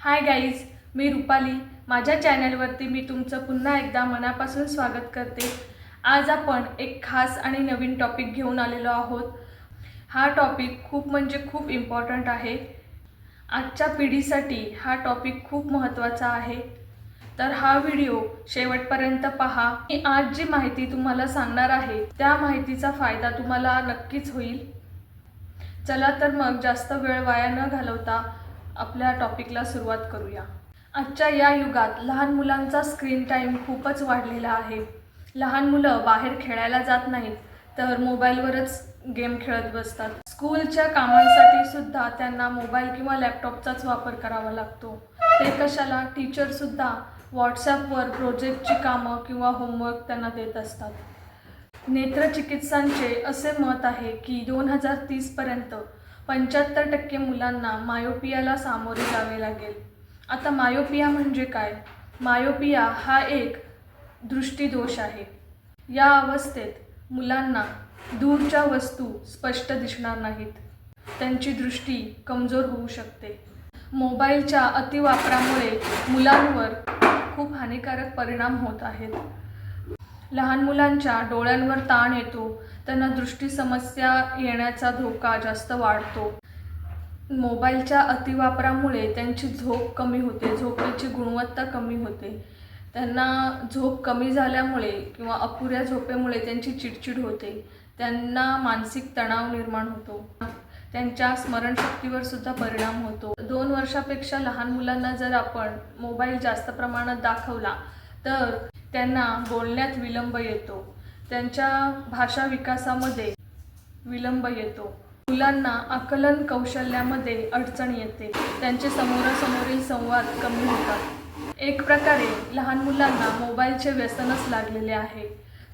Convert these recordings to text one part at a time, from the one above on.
Hi guys मी रुपाली. माझ्या चॅनलवरती मी तुमचं पुन्हा एकदा मनापासून स्वागत करते. आज आपण एक खास आणि नवीन टॉपिक घेऊन आलेलो आहोत. हा टॉपिक खूप म्हणजे खूप इम्पॉर्टंट आहे. आजच्या पिढीसाठी हा टॉपिक खूप महत्त्वाचा आहे. तर हा व्हिडिओ शेवटपर्यंत पहा. मी आज जी माहिती तुम्हाला सांगणार आहे त्या माहितीचा फायदा तुम्हाला नक्कीच होईल. चला तर मग जास्त वेळ वाया न घालवता आपल्या टॉपिकला सुरुवात करूया. आजच्या या युगात लहान मुलांचा स्क्रीन टाईम खूपच वाढलेला आहे. लहान मुलं बाहेर खेळायला जात नाहीत तर मोबाईलवरच गेम खेळत बसतात. स्कूलच्या कामांसाठी सुद्धा त्यांना मोबाईल किंवा लॅपटॉपचाच वापर करावा लागतो. ते कशाला? टीचरसुद्धा व्हॉट्सॲपवर प्रोजेक्टची कामं किंवा होमवर्क त्यांना देत असतात. नेत्रचिकित्सांचे असे मत आहे की दोन हजार तीसपर्यंत पंच्याहत्तर टक्के मुलांना मायोपियाला सामोरे जावे लागेल. आता मायोपिया म्हणजे काय? मायोपिया हा एक दृष्टीदोष आहे. या अवस्थेत मुलांना दूरच्या वस्तू स्पष्ट दिसणार नाहीत. त्यांची दृष्टी कमजोर होऊ शकते. मोबाईलच्या अतिवापरामुळे मुलांवर खूप हानिकारक परिणाम होत आहेत. लहान मुलांच्या डोळ्यांवर ताण येतो त्यांना दृष्टी समस्या येण्याचा धोका जास्त वाढतो. मोबाईलच्या अतिवापरामुळे त्यांची झोप कमी होते झोपेची गुणवत्ता कमी होते. त्यांना झोप कमी झाल्यामुळे किंवा अपुऱ्या झोपेमुळे त्यांची चिडचिड होते. त्यांना मानसिक तणाव निर्माण होतो. त्यांच्या स्मरणशक्तीवर सुद्धा परिणाम होतो. दोन वर्षापेक्षा लहान मुलांना जर आपण मोबाईल जास्त प्रमाणात दाखवला तर त्यांना बोलण्यात विलंब येतो. त्यांच्या भाषा विकासामध्ये विलंब येतो. मुलांना आकलन कौशल्यामध्ये अडचण येते. त्यांचे समोरासमोरील संवाद कमी होतात. एक प्रकारे लहान मुलांना मोबाईलचे व्यसनच लागलेले आहे.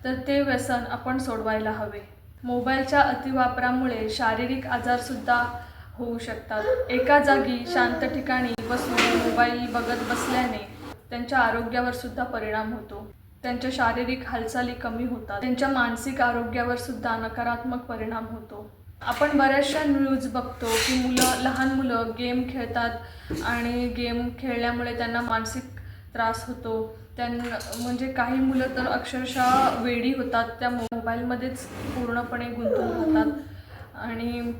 तर ते व्यसन आपण सोडवायला हवे. मोबाईलच्या अतिवापरामुळे शारीरिक आजारसुद्धा होऊ शकतात. एका जागी शांत ठिकाणी बसून मोबाईल बघत बसल्याने त्यांच्या आरोग्यावर सुद्धा परिणाम होतो. त्यांच्या शारीरिक हालचाली कमी होतात. त्यांच्या मानसिक आरोग्यावर सुद्धा नकारात्मक परिणाम होतो. आपण बऱ्याचशा न्यूज बघतो की मुलं लहान मुलं गेम खेळतात आणि गेम खेळल्यामुळे त्यांना मानसिक त्रास होतो. त्यांना म्हणजे काही मुलं तर अक्षरशः वेडी होतात. त्या मोबाईलमध्येच पूर्णपणे गुंतून राहतात आणि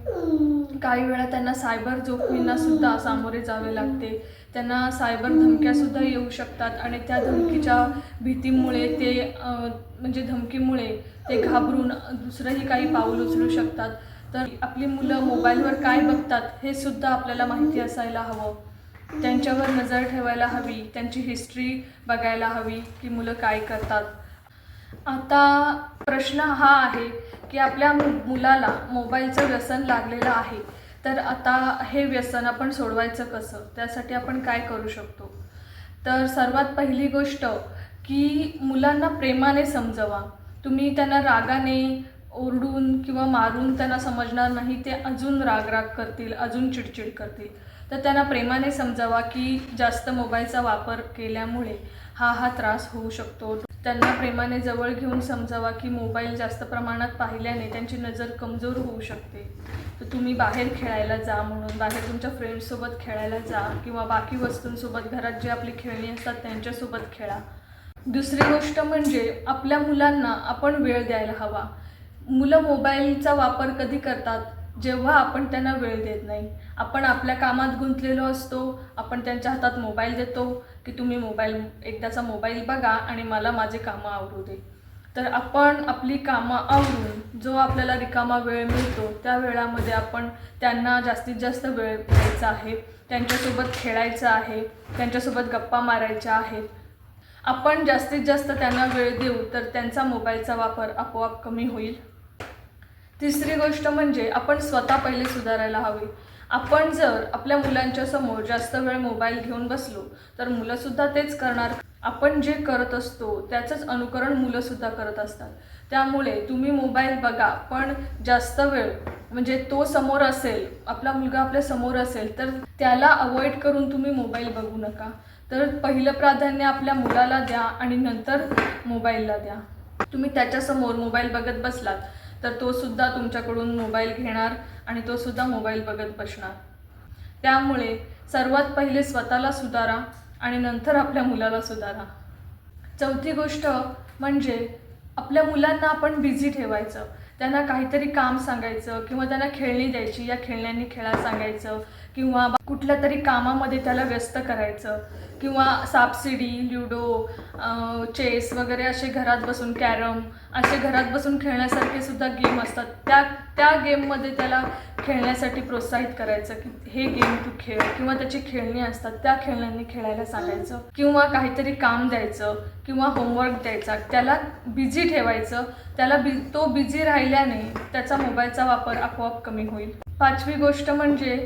काही वेळा त्यांना सायबर जोखमींना सुद्धा सामोरे जावे लागते. त्यांना सायबर धमक्यासुद्धा येऊ शकतात आणि त्या धमकीच्या भीतीमुळे ते म्हणजे धमकीमुळे ते घाबरून दुसरंही काही पाऊल उचलू शकतात. तर आपली मुलं मोबाईलवर काय बघतात हे सुद्धा आपल्याला माहिती असायला हवं. त्यांच्यावर नजर ठेवायला हवी त्यांची हिस्ट्री बघायला हवी की मुलं काय करतात. आता प्रश्न हा आहे की आपल्या मुलाला मोबाईलचं व्यसन लागलेलं आहे. तर आता हे व्यसन आपण सोडवायचं कसं? त्यासाठी आपण काय करू शकतो? तर सर्वात पहिली गोष्ट की मुलांना प्रेमाने समजवा. तुम्ही त्यांना रागाने ओरडून किंवा मारून त्यांना समजणार नाही ते अजून रागराग करतील अजून चिडचिड करतील. तर त्यांना प्रेमाने समजावा की जास्त मोबाईलचा वापर केल्यामुळे हा हा त्रास होऊ शकतो. त्यांना प्रेमाने जवळ घेऊन समजावा की मोबाईल जास्त प्रमाणात पाहिल्याने त्यांची नजर कमजोर होऊ शकते. तर तुम्ही बाहेर खेळायला जा म्हणून बाहेर तुमच्या फ्रेंड्ससोबत खेळायला जा किंवा बाकी वस्तूंसोबत घरात जे आपली खेळणी असतात त्यांच्यासोबत खेळा. दुसरी गोष्ट म्हणजे आपल्या मुलांना आपण वेळ द्यायला हवा. मुलं मोबाईलचा वापर कधी करतात? जेव्हा आपण त्यांना वेळ देत नाही. आपण आपल्या कामात गुंतलेलो असतो आपण त्यांच्या हातात मोबाईल देतो की तुम्ही मोबाईल एकदाचा मोबाईल बघा आणि मला माझे कामं आवरू दे. तर आपण आपली कामं आवरून जो आपल्याला रिकामा वेळ मिळतो त्या वेळामध्ये आपण त्यांना जास्तीत जास्त वेळ द्यायचा आहे त्यांच्यासोबत खेळायचं आहे त्यांच्यासोबत गप्पा मारायच्या आहेत. आपण जास्तीत जास्त त्यांना वेळ देऊ तर त्यांचा मोबाईलचा वापर आपोआप कमी होईल. तिसरी गोष्ट म्हणजे आपण स्वतः पहिले सुधारायला हवी. आपण जर आपल्या मुलांच्या समोर जास्त वेळ मोबाईल घेऊन बसलो तर मुलंसुद्धा तेच करणार. आपण जे करत असतो त्याचंच अनुकरण मुलंसुद्धा करत असतात. त्यामुळे तुम्ही मोबाईल बघा पण जास्त वेळ म्हणजे तो समोर असेल आपला मुलगा आपल्यासमोर असेल तर त्याला अवॉइड करून तुम्ही मोबाईल बघू नका. तर पहिलं प्राधान्य आपल्या मुलाला द्या आणि नंतर मोबाईलला द्या. तुम्ही त्याच्यासमोर मोबाईल बघत बसलात तर तो सुद्धा तुमच्याकडून मोबाईल घेणार आणि तो सुद्धा मोबाईल बघत बसणार. त्यामुळे सर्वात पहिले स्वतःला सुधारा आणि नंतर आपल्या मुलाला सुधारा. चौथी गोष्ट म्हणजे आपल्या मुलांना आपण बिझी ठेवायचं. त्यांना काहीतरी काम सांगायचं किंवा त्यांना खेळणी द्यायची या खेळण्यांनी खेळा सांगायचं किंवा कुठल्या तरी कामामध्ये त्याला व्यस्त करायचं. किंवा सापशिडी ल्युडो चेस वगैरे असे घरात बसून कॅरम असे घरात बसून खेळण्यासारखे सुद्धा गेम असतात. त्या त्या गेममध्ये त्याला खेळण्यासाठी प्रोत्साहित करायचं की हे गेम तू खेळ. किंवा त्याची खेळणी असतात त्या खेळण्यांनी खेळायला सांगायचं. किंवा काहीतरी काम द्यायचं किंवा होमवर्क द्यायचा. त्याला बिझी ठेवायचं. त्याला बि तो बिझी राहिल्याने त्याचा मोबाईलचा वापर आपोआप कमी होईल. पाचवी गोष्ट म्हणजे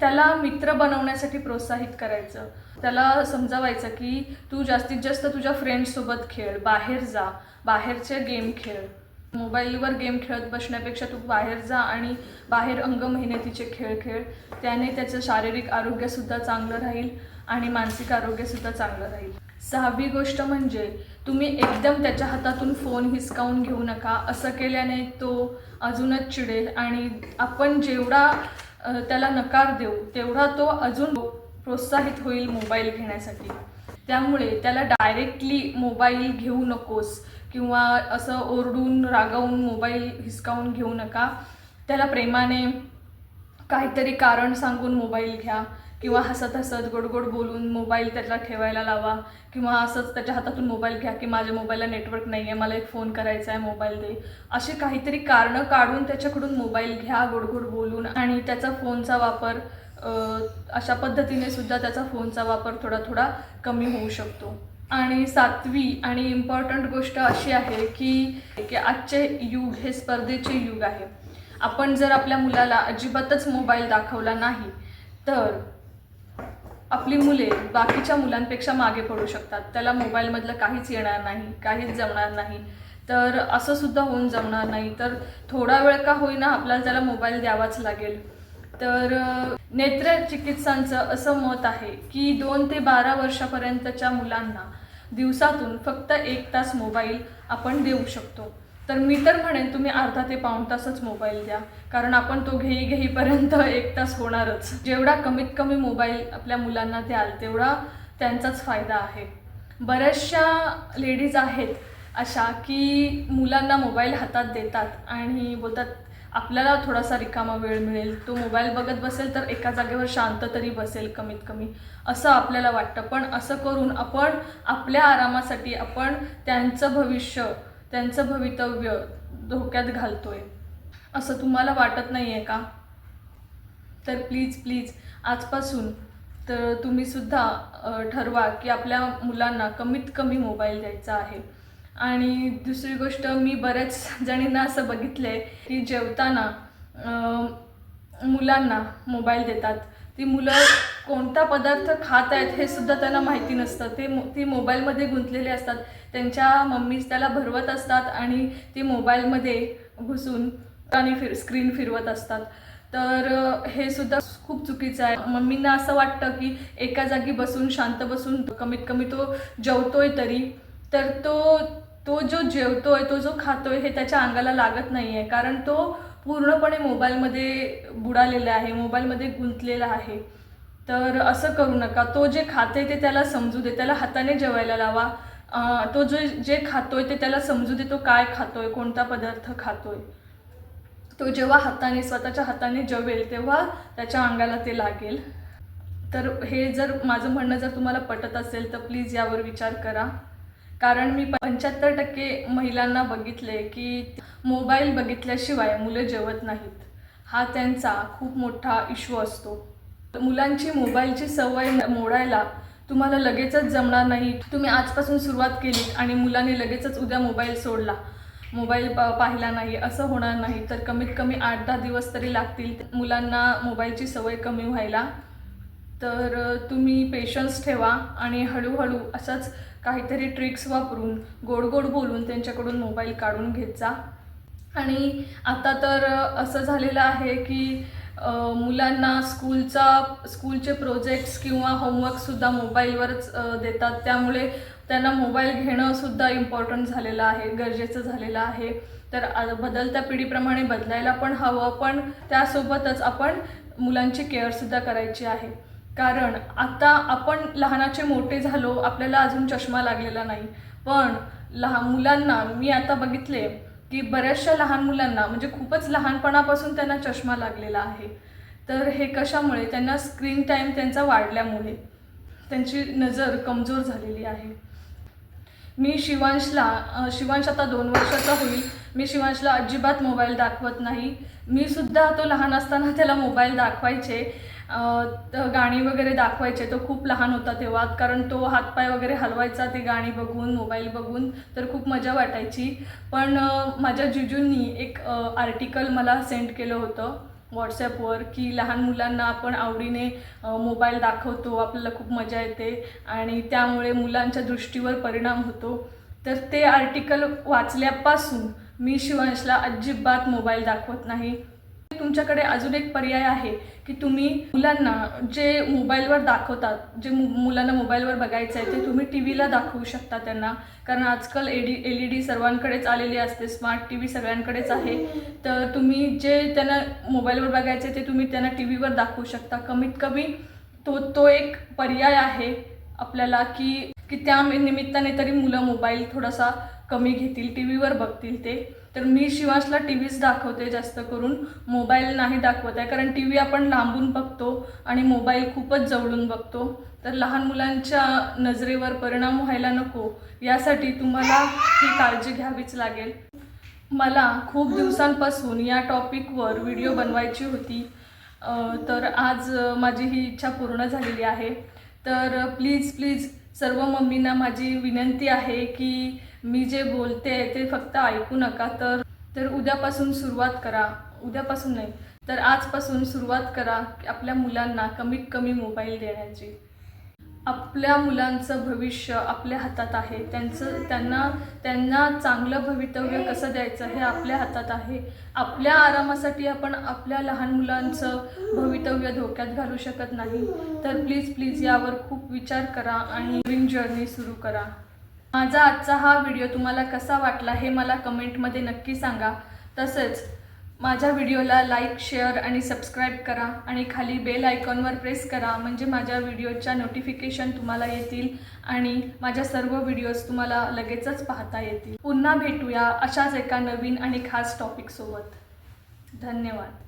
त्याला मित्र बनवण्यासाठी प्रोत्साहित करायचं. त्याला समजावायचं की तू जास्तीत जास्त तुझ्या फ्रेंड्ससोबत खेळ बाहेर जा बाहेरचे गेम खेळ. मोबाईलवर गेम खेळत बसण्यापेक्षा तू बाहेर जा आणि बाहेर अंग मेहनतीचे खेळ खेळ. त्याने त्याचं शारीरिक आरोग्यसुद्धा चांगलं राहील आणि मानसिक आरोग्यसुद्धा चांगलं राहील. सहावी गोष्ट म्हणजे तुम्ही एकदम त्याच्या हातातून फोन हिसकावून घेऊ नका. असं केल्याने तो अजूनच चिडेल आणि आपण जेवढा त्याला नकार देऊ. तेवढा तो अजून प्रोत्साहित होईल मोबाईल घेण्यासाठी. त्यामुळे त्याला डायरेक्टली मोबाईल घेऊ नकोस किंवा असं ओरडून रागावून मोबाईल हिसकावून घेऊ नका. त्याला प्रेमाने काहीतरी कारण सांगून मोबाईल घ्या. किंवा हसत हसत गोड गोड बोलून मोबाईल त्याला ठेवायला लावा. किंवा असंच त्याच्या हातातून मोबाईल घ्या की माझ्या मोबाईलला नेटवर्क नाही आहे मला एक फोन करायचा आहे मोबाईल दे असे काहीतरी कारणं काढून त्याच्याकडून मोबाईल घ्या गोडगोड बोलून. आणि त्याचा फोनचा वापर अशा पद्धतीने सुद्धा त्याचा फोनचा वापर थोडा थोडा कमी होऊ शकतो. आणि सातवी आणि इम्पॉर्टंट गोष्ट अशी आहे की की आजचे युग हे स्पर्धेचे युग आहे. आपण जर आपल्या मुलाला अजिबातच मोबाईल दाखवला नाही तर आपली मुले बाकीच्या मुलांपेक्षा मागे पडू शकतात. त्याला मोबाईलमधलं काहीच येणार नाही काहीच जमणार नाही. तर असं सुद्धा होऊन जमणार नाही. तर थोडा वेळ का होईना आपल्याला त्याला मोबाईल द्यावाच लागेल. तर नेत्र चिकित्सांचं असं मत आहे की दोन ते बारा वर्षापर्यंतच्या मुलांना दिवसातून फक्त एक तास मोबाईल आपण देऊ शकतो. तर मी तर म्हणेन तुम्ही अर्धा ते पाऊण तासच मोबाईल द्या. कारण आपण तो घेई घेईपर्यंत एक तास होणारच. जेवढा कमीत कमी मोबाईल आपल्या मुलांना द्याल तेवढा त्यांचाच फायदा आहे. बऱ्याचशा लेडीज आहेत अशा की मुलांना मोबाईल हातात देतात आणि बोलतात आपल्याला थोडासा रिकामा वेळ मिळेल. तो मोबाईल बघत बसेल तर एका जागेवर शांत तरी बसेल कमीत कमी. असं आपल्याला वाटतं. पण असं करून आपण आपल्या आरामासाठी आपण त्यांचं भविष्य त्यांचं भवितव्य धोक्यात घालतोय. असं तुम्हाला वाटत नाही आहे का? तर प्लीज प्लीज आजपासून तर तुम्हीसुद्धा ठरवा की आपल्या मुलांना कमीत कमी मोबाईल द्यायचा आहे. आणि दुसरी गोष्ट मी बऱ्याच जणींना असं बघितलं आहे की जेवताना मुलांना मोबाईल देतात. ती मुलं कोणता पदार्थ खात आहेत हे सुद्धा त्यांना माहिती नसतं. ते मो ती मोबाईलमध्ये गुंतलेले असतात. त्यांच्या मम्मीज त्याला भरवत असतात आणि ती मोबाईलमध्ये घुसून आणि फिर स्क्रीन फिरवत असतात. तर हे सुद्धा खूप चुकीचं आहे. मम्मींना असं वाटतं की एका जागी बसून शांत बसून कमीत कमी तो जेवतोय तरी तर तो तो जो जेवतोय तो जो खातोय हे त्याच्या अंगाला लागत नाही आहे कारण तो पूर्णपणे मोबाईलमध्ये बुडालेला आहे मोबाईलमध्ये गुंतलेला आहे. तर असं करू नका. तो जे खाते ते त्याला समजू दे. त्याला हाताने जेवायला लावा. तो जो जे खातोय ते त्याला समजू दे तो काय खातोय कोणता पदार्थ खातोय. तो जेव्हा हाताने स्वतःच्या हाताने जेवेल तेव्हा त्याच्या अंगाला ते लागेल. तर हे जर माझं म्हणणं जर तुम्हाला पटत असेल तर प्लीज यावर विचार करा. कारण मी पंच्याहत्तर टक्के महिलांना बघितले की मोबाईल बघितल्याशिवाय मुलं जेवत नाहीत. हा त्यांचा खूप मोठा इश्यू असतो. मुलांची मोबाईलची सवय मोडायला तुम्हाला लगेचच जमणार नाही. तुम्ही आजपासून सुरुवात केली आणि मुलांनी लगेचच उद्या मोबाईल सोडला. मोबाईल प पाहिला नाही असं होणार नाही. तर कमीत कमी आठ दहा दिवस तरी लागतील मुलांना मोबाईलची सवय कमी व्हायला. तर तुम्ही पेशन्स ठेवा आणि हळूहळू असंच काहीतरी ट्रिक्स वापरून गोड गोड बोलून त्यांच्याकडून मोबाईल काढून घेत जा. आणि आता तर असं झालेलं आहे की मुलांना स्कूलचा स्कूलचे प्रोजेक्ट्स किंवा होमवर्कसुद्धा मोबाईलवरच देतात. त्यामुळे त्यांना मोबाईल घेणंसुद्धा इम्पॉर्टंट झालेलं आहे गरजेचं झालेलं आहे. तर बदलत्या पिढीप्रमाणे बदलायला पण हवं पण त्यासोबतच आपण मुलांची केअरसुद्धा करायची आहे. कारण आता आपण लहानाचे मोठे झालो आपल्याला अजून चष्मा लागलेला नाही. पण लहान मुलांना मी आता बघितले की बऱ्याचशा लहान मुलांना म्हणजे खूपच लहानपणापासून त्यांना चष्मा लागलेला आहे. तर हे कशामुळे? त्यांना स्क्रीन टाईम त्यांचा वाढल्यामुळे त्यांची नजर कमजोर झालेली आहे. मी शिवांशला शिवांश आता दोन वर्षाचा होईल. मी शिवांशला अजिबात मोबाईल दाखवत नाही. मी सुद्धा तो लहान असताना त्याला मोबाईल दाखवायचे. गाणी वगैरे दाखवायचे तो खूप लहान होता तेव्हा. कारण तो हातपाय वगैरे हलवायचा ते गाणी बघून मोबाईल बघून तर खूप मजा वाटायची. पण माझ्या जिजूंनी एक आर्टिकल मला सेंड केलं होतं व्हॉट्सॲपवर की लहान मुलांना आपण आवडीने मोबाईल दाखवतो आपल्याला खूप मजा येते आणि त्यामुळे मुलांच्या दृष्टीवर परिणाम होतो. तर ते आर्टिकल वाचल्यापासून मी शिवांशला अजिबात मोबाईल दाखवत नाही. तुमच्याकडे अजून एक पर्याय आहे की तुम्ही मुलांना जे मोबाईलवर दाखवतात जे मु मुलांना मोबाईलवर बघायचं आहे ते तुम्ही टी व्हीला दाखवू शकता त्यांना. कारण आजकाल एडी एल ई डी सर्वांकडेच आलेली असते स्मार्ट टी व्ही सगळ्यांकडेच आहे. तर तुम्ही जे त्यांना मोबाईलवर बघायचे ते तुम्ही त्यांना टी व्हीवर दाखवू शकता. कमीत कमी तो तो एक पर्याय आहे आपल्याला की की त्या निमित्ताने तरी मुलं मोबाईल थोडासा कमी घेतील टी व्हीवर बघतील ते. तर मी शिवांशला टी व्हीच दाखवते जास्त करून. मोबाईल नाही दाखवत आहे कारण टी व्ही आपण लांबून बघतो आणि मोबाईल खूपच जवळून बघतो. तर लहान मुलांच्या नजरेवर परिणाम व्हायला नको यासाठी तुम्हाला ही काळजी घ्यावीच लागेल. मला खूप दिवसांपासून या टॉपिकवर व्हिडिओ बनवायची होती. तर आज माझी ही इच्छा पूर्ण झालेली आहे. तर प्लीज प्लीज सर्व मम्मींना माझी विनंती आहे की मी जे बोलते ते फक्त ऐकू नका तर तर उद्यापासून सुरुवात करा. उद्यापासून नाही तर आजपासून सुरुवात करा आपल्या मुलांना कमीत कमी मोबाईल देण्याची. आपल्या मुलांचं भविष्य आपल्या हातात आहे. त्यांचं त्यांना त्यांना चांगलं भवितव्य कसं द्यायचं हे आपल्या हातात आहे. आपल्या आरामासाठी आपण आपल्या लहान मुलांचं भवितव्य धोक्यात घालू शकत नाही. तर प्लीज प्लीज यावर खूप विचार करा आणि नवीन जर्नी सुरू करा. माझा आजचा हा व्हिडिओ तुम्हाला कसा वाटला हे मला कमेंटमध्ये नक्की सांगा. तसेच माझ्या व्हिडिओला लाईक शेअर आणि सबस्क्राईब करा आणि खाली बेल आयकॉनवर प्रेस करा म्हणजे माझ्या व्हिडिओच्या नोटिफिकेशन तुम्हाला येतील आणि माझ्या सर्व व्हिडिओज तुम्हाला लगेचच पाहता येतील. पुन्हा भेटूया अशाच एका नवीन आणि खास टॉपिकसोबत धन्यवाद.